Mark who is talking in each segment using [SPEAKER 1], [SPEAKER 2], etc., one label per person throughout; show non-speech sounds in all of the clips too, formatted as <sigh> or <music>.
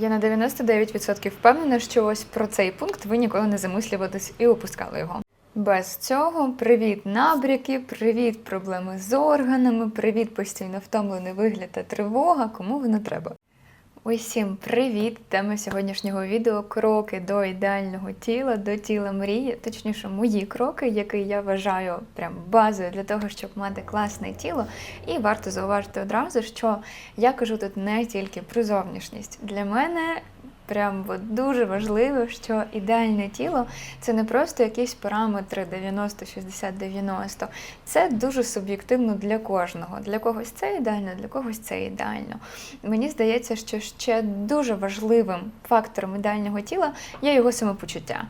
[SPEAKER 1] Я на 99% впевнена, що ось про цей пункт ви ніколи не замислювались і опускали його. Без цього привіт набряки, привіт проблеми з органами, привіт постійно втомлений вигляд та тривога, кому воно треба. Усім привіт! Тема сьогоднішнього відео кроки до ідеального тіла, до тіла мрії, точніше, мої кроки, які я вважаю прям базою для того, щоб мати класне тіло. І варто зауважити одразу, що я кажу тут не тільки про зовнішність. Для мене прям от дуже важливо, що ідеальне тіло це не просто якісь параметри 90, 60, 90. Це дуже суб'єктивно для кожного. Для когось це ідеально, для когось це ідеально. Мені здається, що ще дуже важливим фактором ідеального тіла є його самопочуття.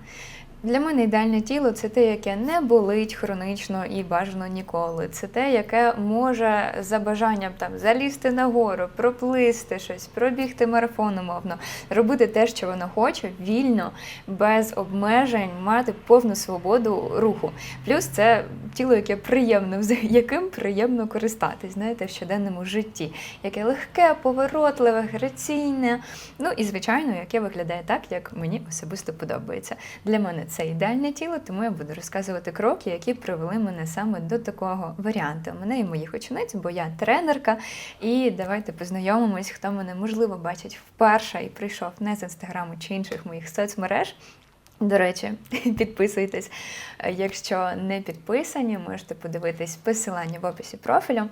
[SPEAKER 1] Для мене ідеальне тіло це те, яке не болить хронично і бажано ніколи. Це те, яке може за бажанням там залізти на гору, проплисти щось, пробігти марафон умовно, робити те, що воно хоче, вільно, без обмежень, мати повну свободу руху. Плюс це тіло, яке приємно, яким приємно користатись, знаєте, в щоденному житті, яке легке, поворотливе, граційне. Ну і звичайно, яке виглядає так, як мені особисто подобається. Для мене це ідеальне тіло, тому я буду розказувати кроки, які привели мене саме до такого варіанту. Мене і моїх учениць, бо я тренерка. І давайте познайомимось, хто мене можливо бачить вперше і прийшов не з інстаграму чи інших моїх соцмереж. До речі, <laughs> підписуйтесь. Якщо не підписані, можете подивитись посилання в описі профілю.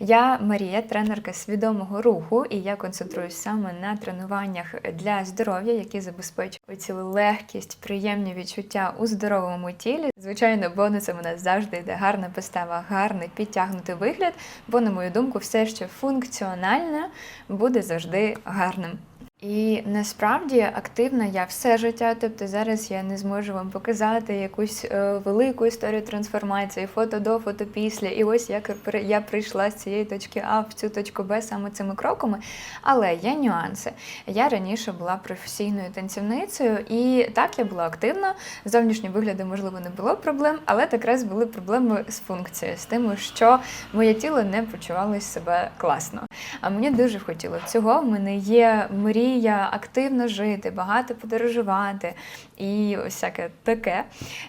[SPEAKER 1] Я Марія, тренерка свідомого руху, і я концентруюсь саме на тренуваннях для здоров'я, які забезпечують цю легкість, приємні відчуття у здоровому тілі. Звичайно, бонусом у нас завжди йде гарна постава, гарний підтягнутий вигляд, бо, на мою думку, все, що функціональне, буде завжди гарним. І насправді активна я все життя, тобто зараз я не зможу вам показати якусь е, велику історію трансформації, фото до, фото після. І ось як я прийшла з цієї точки А в цю точку Б саме цими кроками. Але є нюанси. Я раніше була професійною танцівницею, і так я була активна. З зовнішнім виглядом, можливо, не було проблем, але якраз були проблеми з функцією, з тим, що моє тіло не почувалось себе класно. А мені дуже хотіло цього. В мене є мрія активно жити, багато подорожувати і всяке таке.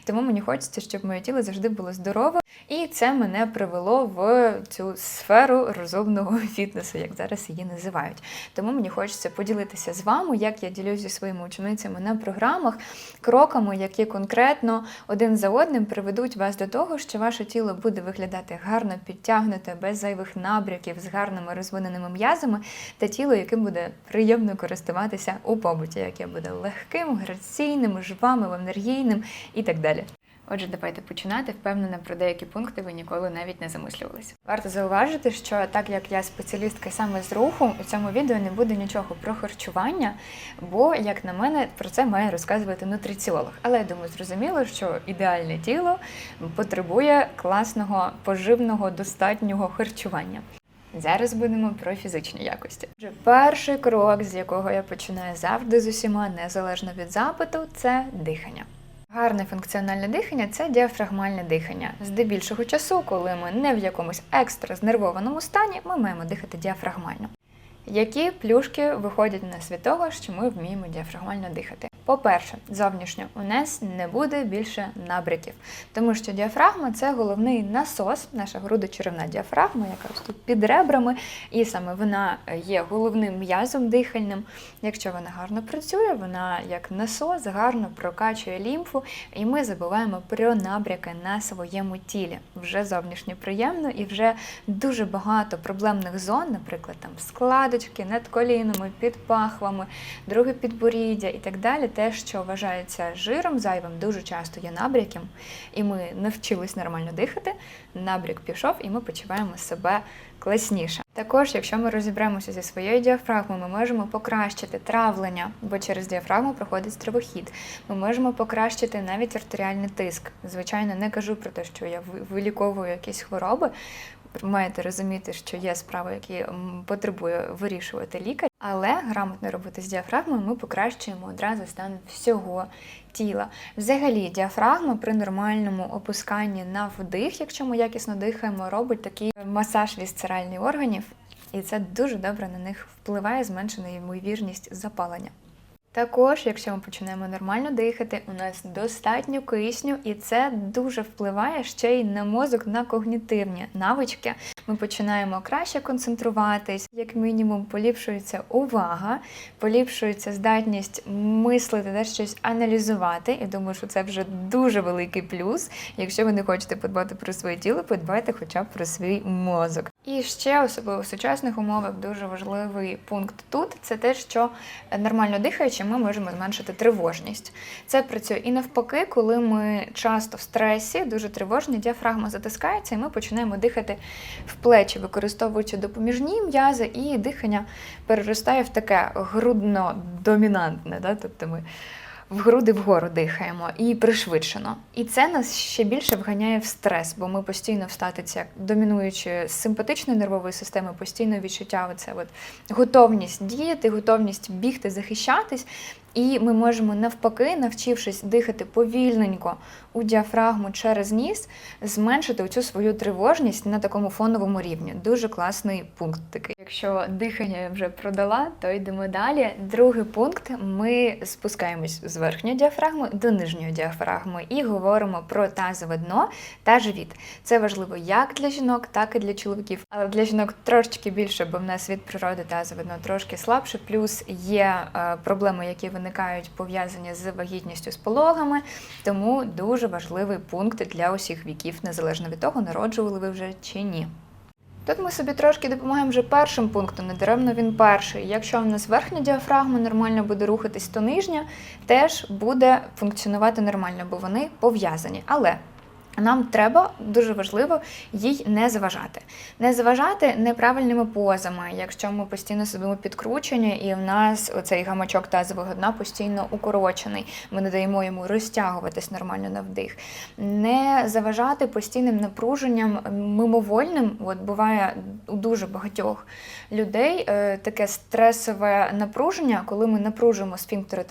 [SPEAKER 1] Тому мені хочеться, щоб моє тіло завжди було здорове. І це мене привело в цю сферу розумного <laughs> фітнесу, як зараз її називають. Тому мені хочеться поділитися з вами, як я ділюся зі своїми ученицями на програмах, кроками, які конкретно один за одним приведуть вас до того, що ваше тіло буде виглядати гарно, підтягнуте, без зайвих набряків, з гарними розвиненими м'язами, та тіло, яким буде приємно користуватися у побуті, яке буде легким, граційним, жвавим, енергійним і так далі. Отже, давайте починати. Впевнена, про деякі пункти ви ніколи навіть не замислювалися. Варто зауважити, що так як я спеціалістка саме з руху, у цьому відео не буде нічого про харчування, бо, як на мене, про це має розказувати нутриціолог. Але я думаю, зрозуміло, що ідеальне тіло потребує класного, поживного, достатнього харчування. Зараз будемо про фізичні якості. Отже, перший крок, з якого я починаю завжди з усіма, незалежно від запиту, це дихання. Гарне функціональне дихання це діафрагмальне дихання. Здебільшого часу, коли ми не в якомусь екстра знервованому стані, ми маємо дихати діафрагмально. Які плюшки виходять у нас того, що ми вміємо діафрагмально дихати? По-перше, зовнішньо у нас не буде більше набряків, тому що діафрагма це головний насос, наша грудочеревна діафрагма, яка ось тут під ребрами, і саме вона є головним м'язом дихальним. Якщо вона гарно працює, вона як насос гарно прокачує лімфу, і ми забуваємо про набряки на своєму тілі. Вже зовнішньо приємно і вже дуже багато проблемних зон, наприклад, там складочки над колінами, під пахвами, друге підборіддя і так далі. Те, що вважається жиром зайвим, дуже часто є набряком, і ми навчились нормально дихати. Набряк пішов, і ми почуваємо себе класніше. Також, якщо ми розіберемося зі своєю діафрагмою, ми можемо покращити травлення, бо через діафрагму проходить стравохід. Ми можемо покращити навіть артеріальний тиск. Звичайно, не кажу про те, що я виліковую якісь хвороби. Маєте розуміти, що є справи, які потребує вирішувати лікар, але грамотно робити з діафрагмою ми покращуємо одразу стан всього тіла. Взагалі, діафрагма при нормальному опусканні на вдих, якщо ми якісно дихаємо, робить такий масаж вісцеральних органів. і це дуже добре на них впливає, зменшена ймовірність запалення. Також, якщо ми починаємо нормально дихати, у нас достатньо кисню, і це дуже впливає ще й на мозок, на когнітивні навички. Ми починаємо краще концентруватись, як мінімум, поліпшується увага, поліпшується здатність мислити та щось аналізувати. І думаю, що це вже дуже великий плюс. Якщо ви не хочете подбати про своє тіло, подбайте хоча б про свій мозок. І ще особливо в сучасних умовах дуже важливий пункт тут це те, що нормально дихаючи, ми можемо зменшити тривожність. Це працює і навпаки, коли ми часто в стресі, дуже тривожні, діафрагма затискається, і ми починаємо дихати в плечі, використовуючи допоміжні м'язи, і дихання переростає в таке грудно-домінантне. Да? Тобто ми в груди вгору дихаємо і пришвидшено. І це нас ще більше вганяє в стрес, бо ми постійно в статиці, домінуючи симпатичної нервової системи, постійно відчуття оце от готовність діяти, готовність бігти, захищатись. І ми можемо навпаки, навчившись дихати повільненько у діафрагму через ніс, зменшити оцю свою тривожність на такому фоновому рівні. Дуже класний пункт такий. Якщо дихання я вже продала, то йдемо далі. Другий пункт: ми спускаємось з верхньої діафрагми до нижньої діафрагми і говоримо про тазове дно та живіт. Це важливо як для жінок, так і для чоловіків. Але для жінок трошечки більше, бо в нас від природи тазове дно трошки слабше. Плюс є е, проблеми, які виникають пов'язані з вагітністю з пологами. Тому дуже важливий пункт для усіх віків, незалежно від того, народжували ви вже чи ні. Тут ми собі трошки допомагаємо вже першим пунктом, не даремно він перший. Якщо у нас верхня діафрагма нормально буде рухатись, то нижня теж буде функціонувати нормально, бо вони пов'язані. Але нам треба дуже важливо їй не заважати. Не заважати неправильними позами, якщо ми постійно сидимо підкручені, і в нас оцей гамачок тазового дна постійно укорочений. Ми не даємо йому розтягуватись нормально на вдих. Не заважати постійним напруженням мимовольним. От буває у дуже багатьох людей е, таке стресове напруження, коли ми напружуємо сфінктери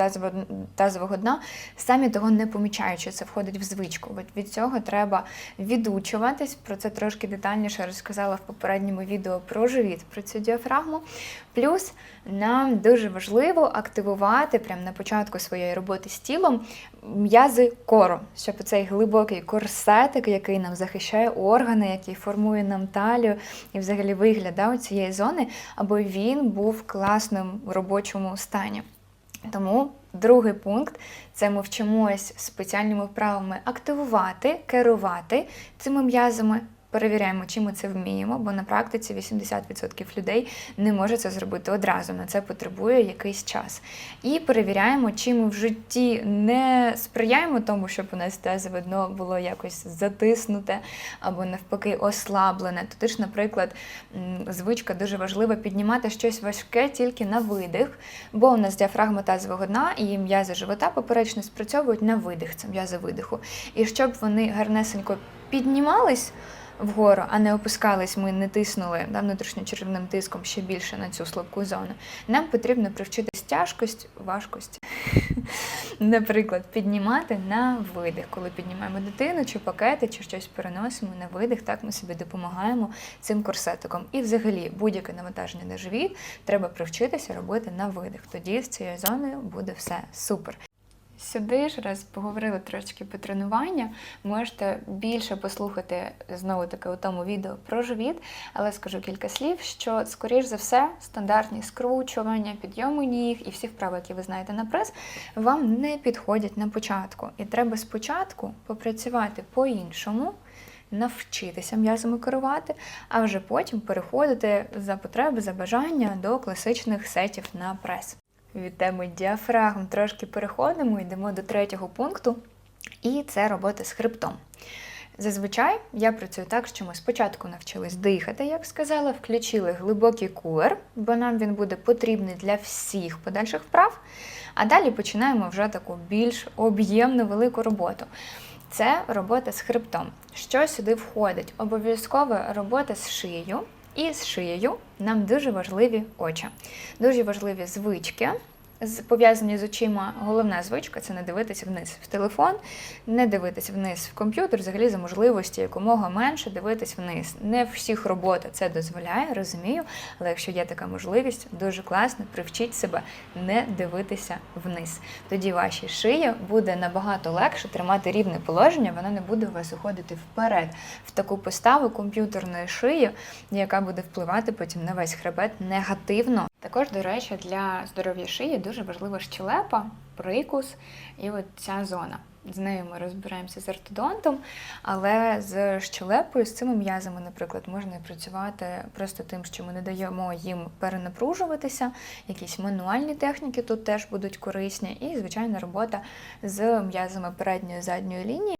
[SPEAKER 1] тазового, дна, самі того не помічаючи, це входить в звичку. Від цього треба відучуватись. Про це трошки детальніше розказала в попередньому відео про живіт, про цю діафрагму. Плюс нам дуже важливо активувати прямо на початку своєї роботи з тілом м'язи кору, щоб цей глибокий корсетик, який нам захищає органи, який формує нам талію і взагалі вигляд да, цієї зони, аби він був в класному робочому стані. Тому другий пункт це ми вчимось спеціальними вправами активувати, керувати цими м'язами. Перевіряємо, чи ми це вміємо, бо на практиці 80% людей не може це зробити одразу. На це потребує якийсь час. І перевіряємо, чи ми в житті не сприяємо тому, щоб у нас тазове дно було якось затиснуте або навпаки ослаблене. Тоді ж, наприклад, звичка дуже важлива піднімати щось важке тільки на видих, бо у нас діафрагма тазового дна і м'язи живота поперечно спрацьовують на видих, це м'язи видиху. І щоб вони гарнесенько піднімались вгору, а не опускались, ми не тиснули да, внутрішньочеревним тиском ще більше на цю слабку зону. Нам потрібно привчитись тяжкость, важкості. <laughs> Наприклад, піднімати на видих. Коли піднімаємо дитину, чи пакети, чи щось переносимо на видих, так ми собі допомагаємо цим корсетиком. І взагалі будь-яке навантаження на живіт треба привчитися робити на видих. Тоді з цією зоною буде все супер. Сюди ж, раз поговорили трошки про тренування, можете більше послухати знову таки у тому відео про живіт, але скажу кілька слів, що, скоріш за все, стандартні скручування, підйоми ніг і всі вправи, які ви знаєте на прес, вам не підходять на початку. І треба спочатку попрацювати по-іншому. Навчитися м'язами керувати, а вже потім переходити за потреби, за бажання до класичних сетів на прес від теми діафрагм трошки переходимо, йдемо до третього пункту, і це робота з хребтом. Зазвичай я працюю так, що ми спочатку навчились дихати, як сказала, включили глибокий кулер, бо нам він буде потрібний для всіх подальших вправ. А далі починаємо вже таку більш об'ємну велику роботу. Це робота з хребтом. Що сюди входить? Обов'язкова робота з шиєю. І з шиєю нам дуже важливі очі, дуже важливі звички. Пов'язані з очима, головна звичка це не дивитися вниз в телефон, не дивитися вниз в комп'ютер, взагалі за можливості якомога менше дивитись вниз. Не всіх робота це дозволяє, розумію. Але якщо є така можливість, дуже класно, привчіть себе не дивитися вниз. Тоді вашій шиї буде набагато легше тримати рівне положення, вона не буде у вас уходити вперед в таку поставу комп'ютерної шиї, яка буде впливати потім на весь хребет негативно. Також, до речі, для здоров'я шиї дуже важлива щелепа, прикус і от ця зона. З нею ми розбираємося з ортодонтом, але з щелепою, з цими м'язами, наприклад, можна і працювати просто тим, що ми не даємо їм перенапружуватися. Якісь мануальні техніки тут теж будуть корисні, і звичайна робота з м'язами передньої задньої лінії.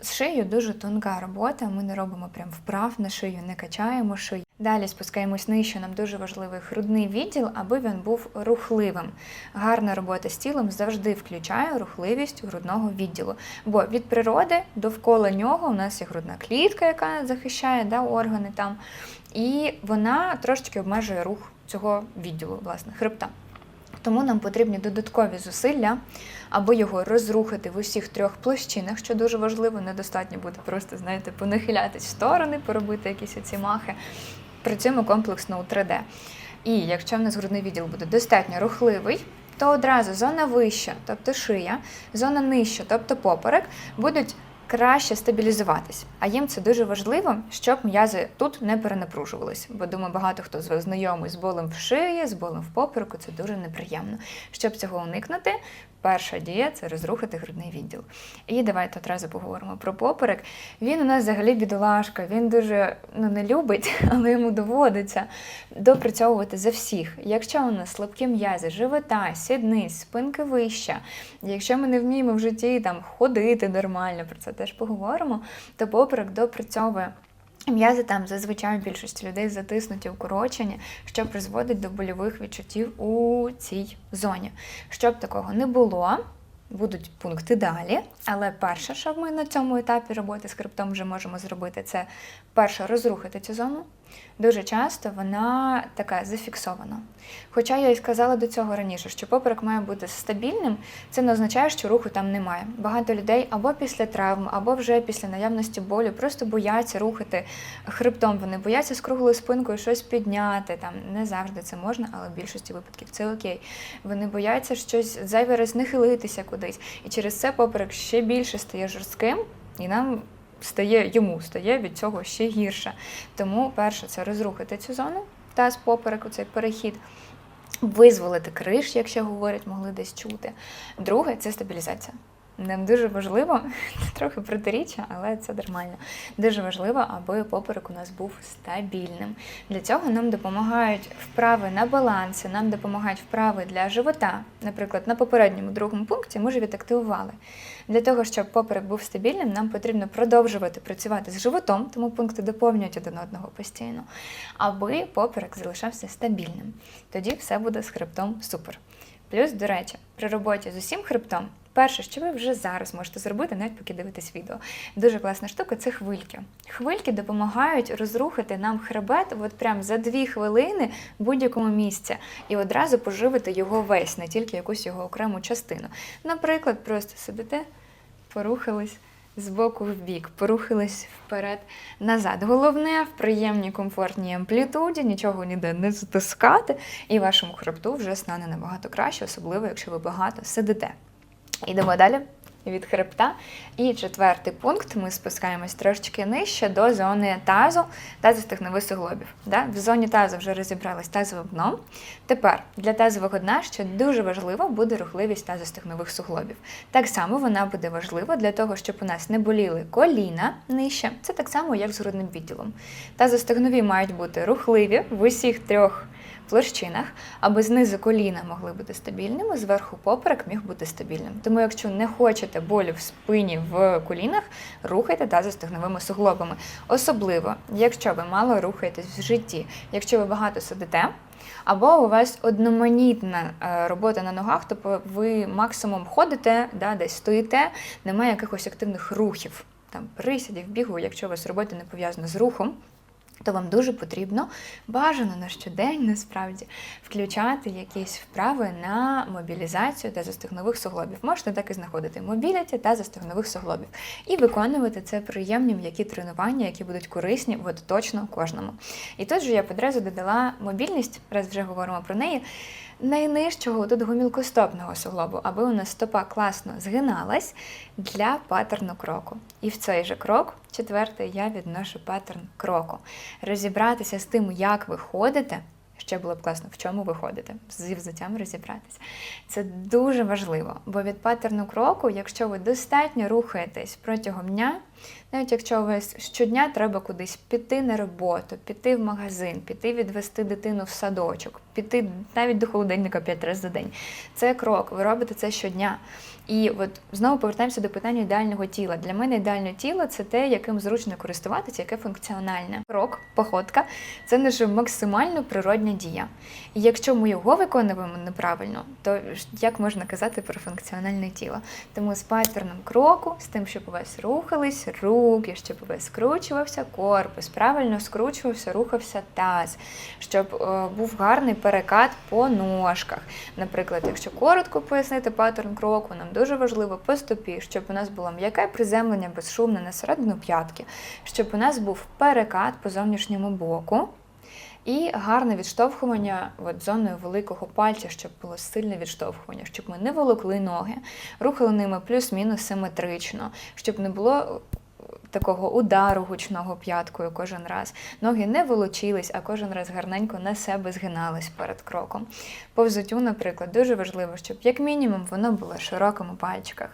[SPEAKER 1] З шиєю дуже тонка робота. Ми не робимо прям вправ на шию, не качаємо шию. Далі спускаємось нижче. Нам дуже важливий грудний відділ, аби він був рухливим. Гарна робота з тілом завжди включає рухливість грудного відділу. Бо від природи довкола нього у нас є грудна клітка, яка захищає да, органи там, і вона трошечки обмежує рух цього відділу, власне, хребта. Тому нам потрібні додаткові зусилля, аби його розрухати в усіх трьох площинах, що дуже важливо. Недостатньо буде просто, знаєте, понахилятись в сторони, поробити якісь оці махи. Працюємо комплексно у 3D. І якщо в нас грудний відділ буде достатньо рухливий, то одразу зона вища, тобто шия, зона нижча, тобто поперек, будуть краще стабілізуватись. А їм це дуже важливо, щоб м'язи тут не перенапружувались. Бо думаю, багато хто з вас знайомий з болем в шиї, з болем в попереку, це дуже неприємно. Щоб цього уникнути, перша дія це розрухати грудний відділ. І давайте одразу поговоримо про поперек. Він у нас взагалі бідолашка, він дуже ну, не любить, <laughs> але йому доводиться допрацьовувати за всіх. Якщо у нас слабкі м'язи, живота, сідниць, спинки вища, якщо ми не вміємо в житті там ходити нормально, про це теж поговоримо, то поперек допрацьовує. М'язи там зазвичай в більшості людей затиснуті, укорочені, що призводить до больових відчуттів у цій зоні. Щоб такого не було, будуть пункти далі. Але перше, що ми на цьому етапі роботи з хребтом вже можемо зробити, це перше розрухати цю зону. Дуже часто вона така зафіксована. Хоча я і сказала до цього раніше, що поперек має бути стабільним, це не означає, що руху там немає. Багато людей або після травм, або вже після наявності болю просто бояться рухати хребтом. Вони бояться з круглою спинкою щось підняти. Там не завжди це можна, але в більшості випадків це окей. Вони бояться щось зайвий раз нахилитися кудись. І через це поперек ще більше стає жорстким, і нам стає йому стає від цього ще гірше. Тому перше це розрухати цю зону та з попереку цей перехід. Визволити криш, якщо говорять, могли десь чути. Друге це стабілізація. Нам дуже важливо, <laughs> трохи протиріччя, але це нормально. Дуже важливо, аби поперек у нас був стабільним. Для цього нам допомагають вправи на баланси, нам допомагають вправи для живота. Наприклад, на попередньому другому пункті ми вже відактивували. Для того, щоб поперек був стабільним, нам потрібно продовжувати працювати з животом, тому пункти доповнюють один одного постійно, аби поперек залишався стабільним. Тоді все буде з хребтом супер. Плюс, до речі, при роботі з усім хребтом, перше, що ви вже зараз можете зробити, навіть поки дивитесь відео. Дуже класна штука це хвильки. Хвильки допомагають розрухати нам хребет от прям за дві хвилини в будь-якому місці і одразу поживити його весь, не тільки якусь його окрему частину. Наприклад, просто сидите, порухались. З боку в бік, порухались вперед, назад. Головне в приємній комфортній амплітуді, нічого ніде не затискати, і вашому хребту вже стане набагато краще, особливо якщо ви багато сидите. Йдемо далі від хребта. І четвертий пункт ми спускаємось трошечки нижче до зони тазу тазостегнових суглобів. Да? В зоні тазу вже розібрались тазовим дном. Тепер для тазового дна ще дуже важливо буде рухливість тазостегнових суглобів. Так само вона буде важлива для того, щоб у нас не боліли коліна нижче. Це так само, як з грудним відділом. Тазостегнові мають бути рухливі в усіх трьох площинах, аби знизу коліна могли бути стабільними, зверху поперек міг бути стабільним. Тому, якщо не хочете болю в спині в колінах, рухайте тазостегновими суглобами. Особливо, якщо ви мало рухаєтесь в житті, якщо ви багато сидите. Або у вас одноманітна е, робота на ногах, тобто ви максимум ходите, да, десь стоїте, немає якихось активних рухів, там присядів, бігу, якщо у вас робота не пов'язана з рухом, то вам дуже потрібно бажано на щодень насправді включати якісь вправи на мобілізацію та застигнових суглобів. Можете так і знаходити мобіліті та застигнових суглобів і виконувати це приємні м'які тренування, які будуть корисні от точно кожному. І тут же я одразу додала мобільність, раз вже говоримо про неї. Найнижчого тут гомілкостопного суглобу, аби у нас стопа класно згиналась для паттерну кроку. І в цей же крок, четвертий, я відношу паттерн кроку. Розібратися з тим, як ви ходите. Ще було б класно, в чому ви ходите, зі взуттям розібратися. Це дуже важливо, бо від паттерну кроку, якщо ви достатньо рухаєтесь протягом дня, навіть якщо у вас щодня треба кудись піти на роботу, піти в магазин, піти відвести дитину в садочок, піти навіть до холодильника п'ять разів за день. Це крок, ви робите це щодня. І от знову повертаємося до питання ідеального тіла. Для мене ідеальне тіло це те, яким зручно користуватися, яке функціональне. Крок, походка це наша максимально природня дія. І якщо ми його виконуємо неправильно, то як можна казати про функціональне тіло? Тому з паттерном кроку, з тим, щоб у вас рухались руки, щоб у вас скручувався корпус, правильно скручувався, рухався таз, щоб е, був гарний перекат по ножках. Наприклад, якщо коротко пояснити паттерн кроку, нам дуже важливо по стопі, щоб у нас було м'яке приземлення безшумне на середину п'ятки, щоб у нас був перекат по зовнішньому боку. І гарне відштовхування от, зоною великого пальця, щоб було сильне відштовхування, щоб ми не волокли ноги, рухали ними плюс-мінус симетрично, щоб не було такого удару гучного п'яткою кожен раз. Ноги не волочились, а кожен раз гарненько на себе згинались перед кроком. По взуттю, наприклад, дуже важливо, щоб як мінімум воно було широким у пальчиках.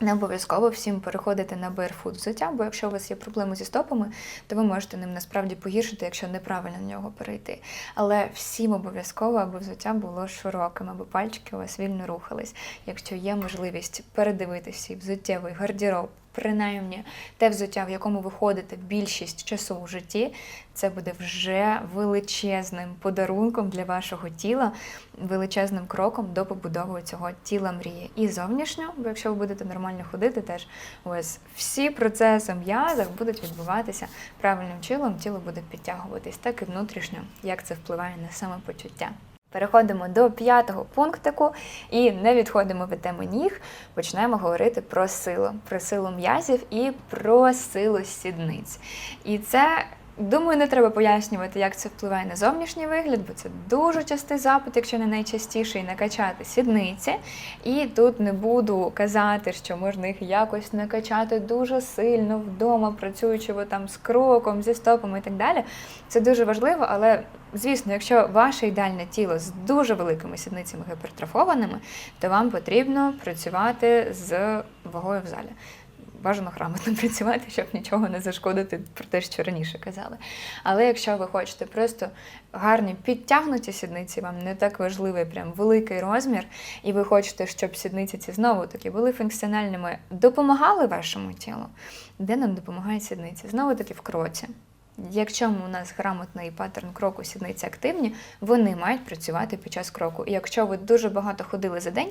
[SPEAKER 1] Не обов'язково всім переходити на barefoot взуття, бо якщо у вас є проблеми зі стопами, то ви можете ним насправді погіршити, якщо неправильно на нього перейти. Але всім обов'язково, аби взуття було широким, аби пальчики у вас вільно рухались. Якщо є можливість передивитися свій взуттєвий гардероб, принаймні те взуття, в якому ви ходите більшість часу у житті, це буде вже величезним подарунком для вашого тіла, величезним кроком до побудови цього тіла мрії. І зовнішньо, бо якщо ви будете нормально ходити, теж у всі процеси в м'язах будуть відбуватися правильним чином, тіло буде підтягуватись, так і внутрішньо, як це впливає на самопочуття. Переходимо до п'ятого пунктику і не відходимо від теми ніг. Почнемо говорити про силу, про силу м'язів і про силу сідниць. І це. Думаю, не треба пояснювати, як це впливає на зовнішній вигляд, бо це дуже частий запит, якщо не найчастіший, накачати сідниці. І тут не буду казати, що можна їх якось накачати дуже сильно вдома, працюючи там з кроком, зі стопами і так далі. Це дуже важливо, але звісно, якщо ваше ідеальне тіло з дуже великими сідницями гіпертрофованими, то вам потрібно працювати з вагою в залі бажано грамотно <laughs> працювати, щоб нічого не зашкодити про те, що раніше казали. Але якщо ви хочете просто гарні підтягнуті сідниці, вам не так важливий прям великий розмір, і ви хочете, щоб сідниці ці знову таки були функціональними, допомагали вашому тілу, де нам допомагають сідниці? Знову таки в кроці. Якщо у нас грамотний паттерн кроку сідниці активні, вони мають працювати під час кроку. І якщо ви дуже багато ходили за день,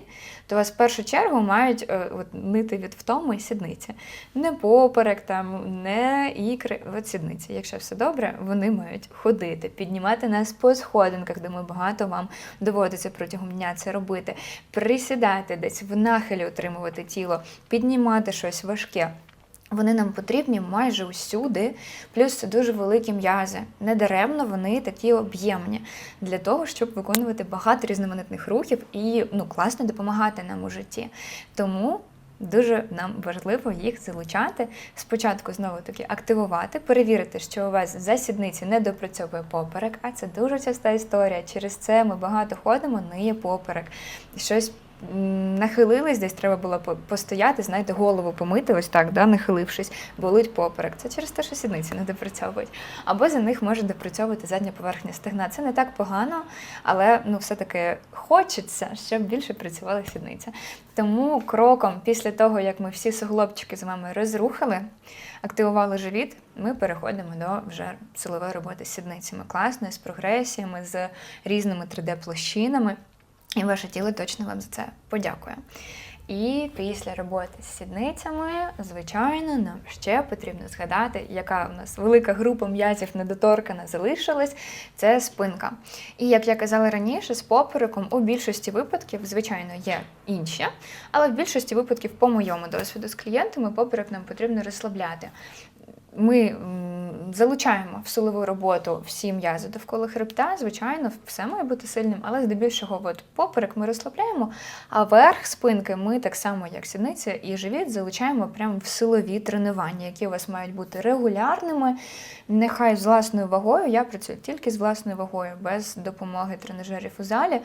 [SPEAKER 1] то вас в першу чергу мають е, от, нити від втоми сідниці. Не поперек, там, не ікри, от сідниці. Якщо все добре, вони мають ходити, піднімати нас по сходинках, де ми багато вам доводиться протягом дня це робити, присідати десь в нахилі утримувати тіло, піднімати щось важке. Вони нам потрібні майже усюди, плюс це дуже великі м'язи. Недаремно вони такі об'ємні для того, щоб виконувати багато різноманітних рухів і ну, класно допомагати нам у житті. Тому дуже нам важливо їх залучати. Спочатку знову таки активувати, перевірити, що у вас за сідниці не допрацьовує поперек, а це дуже часта історія. Через це ми багато ходимо, не є поперек. Щось нахилились, десь треба було постояти, знаєте, голову помити, ось так, да, нахилившись, болить поперек. Це через те, що сідниці не допрацьовують. Або за них може допрацьовувати задня поверхня стегна. Це не так погано, але ну, все-таки хочеться, щоб більше працювала сідниця. Тому кроком, після того, як ми всі суглобчики з вами розрухали, активували живіт, ми переходимо до вже силової роботи з сідницями. Класною, з прогресіями, з різними 3D-площинами. І ваше тіло точно вам за це подякує. І після роботи з сідницями, звичайно, нам ще потрібно згадати, яка у нас велика група м'язів недоторкана залишилась це спинка. І як я казала раніше, з попереком у більшості випадків, звичайно, є інші, але в більшості випадків, по моєму досвіду з клієнтами, поперек нам потрібно розслабляти. Ми залучаємо в силову роботу всі м'язи довкола хребта. Звичайно, все має бути сильним, але здебільшого от поперек ми розслабляємо, а верх спинки ми так само, як сідниця і живіт, залучаємо прямо в силові тренування, які у вас мають бути регулярними. Нехай з власною вагою. Я працюю тільки з власною вагою, без допомоги тренажерів у залі.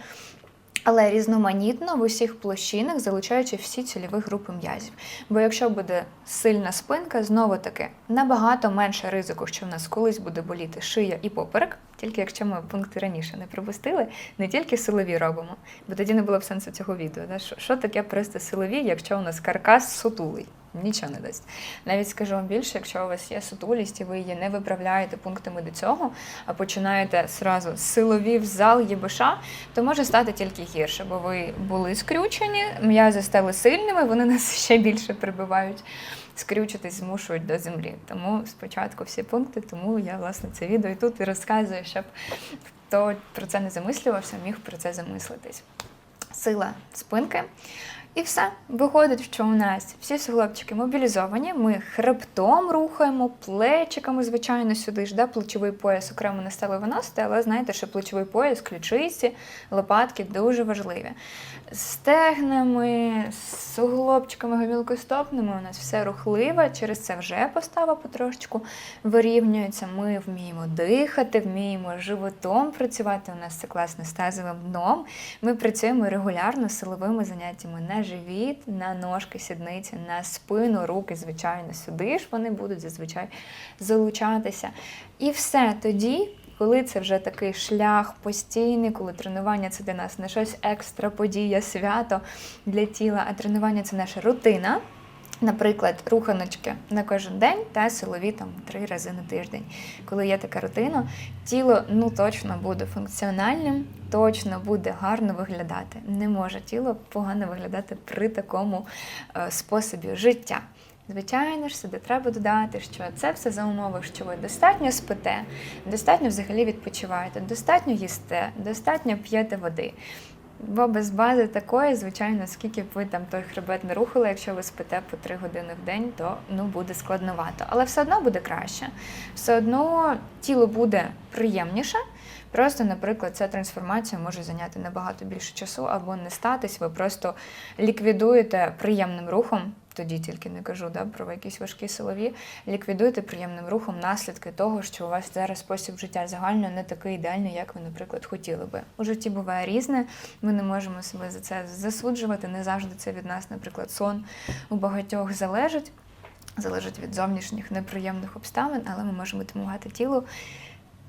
[SPEAKER 1] Але різноманітно в усіх площинах, залучаючи всі цільові групи м'язів. Бо якщо буде сильна спинка, знову таки набагато менше ризику, що в нас колись буде боліти шия і поперек, тільки якщо ми пункти раніше не пропустили, не тільки силові робимо, бо тоді не було б сенсу цього відео. Що таке просто силові, якщо у нас каркас сутулий? Нічого не дасть. Навіть скажу вам більше, якщо у вас є сутулість і ви її не виправляєте пунктами до цього, а починаєте сразу силові в зал ЄБШ, то може стати тільки гірше, бо ви були скрючені, м'язи стали сильними, вони нас <laughs> ще більше прибивають. Скрючитись змушують до землі. Тому спочатку всі пункти, тому я власне це відео і тут і розказую, щоб хто про це не замислювався, міг про це замислитись. Сила спинки. І все. Виходить, що у нас всі суглобчики мобілізовані, ми хребтом рухаємо, плечиками, звичайно, сюди ж, да, плечовий пояс окремо не стали виносити, але знаєте, що плечовий пояс, ключиці, лопатки дуже важливі. Стегнами, суглобчиками, гомілкостопними у нас все рухливе, через це вже постава потрошечку вирівнюється. Ми вміємо дихати, вміємо животом працювати. У нас це класно стазовим дном. Ми працюємо регулярно силовими заняттями живіт, на ножки, сідниці, на спину, руки, звичайно, сюди ж вони будуть зазвичай залучатися. І все тоді. Коли це вже такий шлях постійний, коли тренування це для нас не щось екстра подія, свято для тіла, а тренування це наша рутина. Наприклад, руханочки на кожен день та силові там три рази на тиждень. Коли є така рутина, тіло ну точно буде функціональним, точно буде гарно виглядати. Не може тіло погано виглядати при такому е, способі життя. Звичайно ж, сюди треба додати, що це все за умови, що ви достатньо спите, достатньо взагалі відпочиваєте, достатньо їсте, достатньо п'єте води. Бо без бази такої, звичайно, скільки б ви там той хребет не рухали, якщо ви спите по 3 години в день, то ну буде складновато. Але все одно буде краще. Все одно тіло буде приємніше. Просто, наприклад, ця трансформація може зайняти набагато більше часу або не статись. Ви просто ліквідуєте приємним рухом. Тоді тільки не кажу да, про якісь важкі силові, ліквідуєте приємним рухом наслідки того, що у вас зараз спосіб життя загально не такий ідеальний, як ви, наприклад, хотіли би. У житті буває різне. Ми не можемо себе за це засуджувати. Не завжди це від нас, наприклад, сон у багатьох залежить, залежить від зовнішніх неприємних обставин, але ми можемо допомагати тілу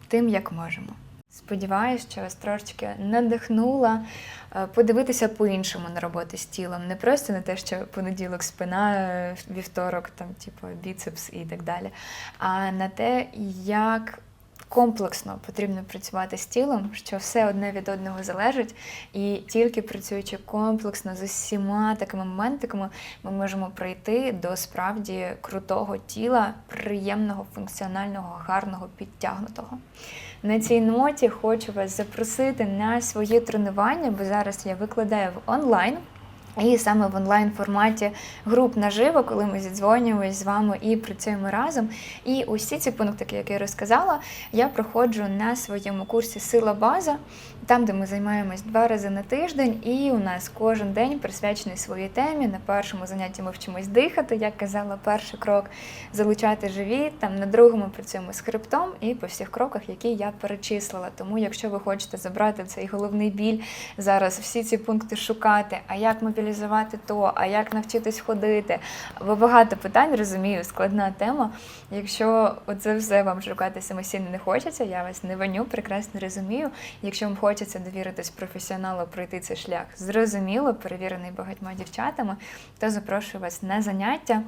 [SPEAKER 1] тим, як можемо. Сподіваюсь, що вас трошечки надихнула подивитися по-іншому на роботу з тілом. Не просто на те, що понеділок спина, е, вівторок, там, типу, біцепс і так далі, а на те, як комплексно потрібно працювати з тілом, що все одне від одного залежить, і тільки працюючи комплексно з усіма такими моментиками, ми можемо прийти до справді крутого тіла, приємного, функціонального, гарного, підтягнутого. На цій ноті хочу вас запросити на своє тренування, бо зараз я викладаю в онлайн. І саме в онлайн форматі груп наживо, коли ми зідзвонюємось з вами і працюємо разом. І усі ці пункти, які я розказала, я проходжу на своєму курсі Сила база, там, де ми займаємось два рази на тиждень, і у нас кожен день присвячений своїй темі. На першому занятті ми вчимось дихати, як казала, перший крок залучати живіт. Там на другому працюємо з хребтом і по всіх кроках, які я перечислила. Тому, якщо ви хочете забрати цей головний біль, зараз всі ці пункти шукати, а як мобілізувати то, а як навчитись ходити. Бо багато питань розумію, складна тема. Якщо оце все вам шукати самостійно не хочеться, я вас не виню, прекрасно розумію. Якщо вам хочеться довіритись професіоналу, пройти цей шлях зрозуміло, перевірений багатьма дівчатами, то запрошую вас на заняття.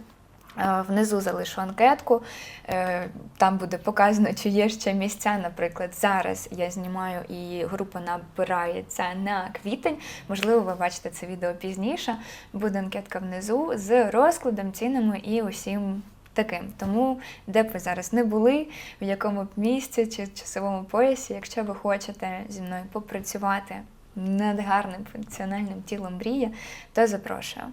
[SPEAKER 1] Е, Внизу залишу анкетку, Е, там буде показано, чи є ще місця. Наприклад, зараз я знімаю і група набирається на квітень. Можливо, ви бачите це відео пізніше. Буде анкетка внизу з розкладом, цінами і усім таким. Тому, де б ви зараз не були, в якому б місці чи часовому поясі, якщо ви хочете зі мною попрацювати над гарним функціональним тілом мрії, то запрошую.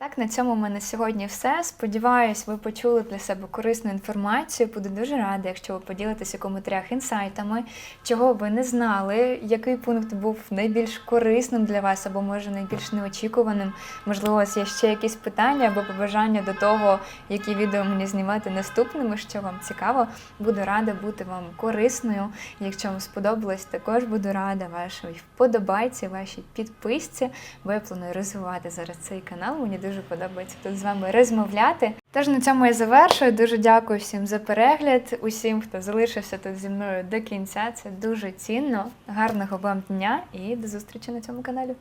[SPEAKER 1] Так, на цьому в мене сьогодні все. Сподіваюсь, ви почули для себе корисну інформацію. Буду дуже рада, якщо ви поділитеся у коментарях інсайтами, чого ви не знали, який пункт був найбільш корисним для вас або може найбільш неочікуваним. Можливо, у вас є ще якісь питання або побажання до того, які відео мені знімати наступними, що вам цікаво. Буду рада бути вам корисною. Якщо вам сподобалось, також буду рада вашій вподобайці, вашій підписці, бо я планую розвивати зараз цей канал. Мені дуже подобається тут з вами розмовляти. Тож на цьому я завершую. Дуже дякую всім за перегляд, усім, хто залишився тут зі мною до кінця. Це дуже цінно. Гарного вам дня і до зустрічі на цьому каналі.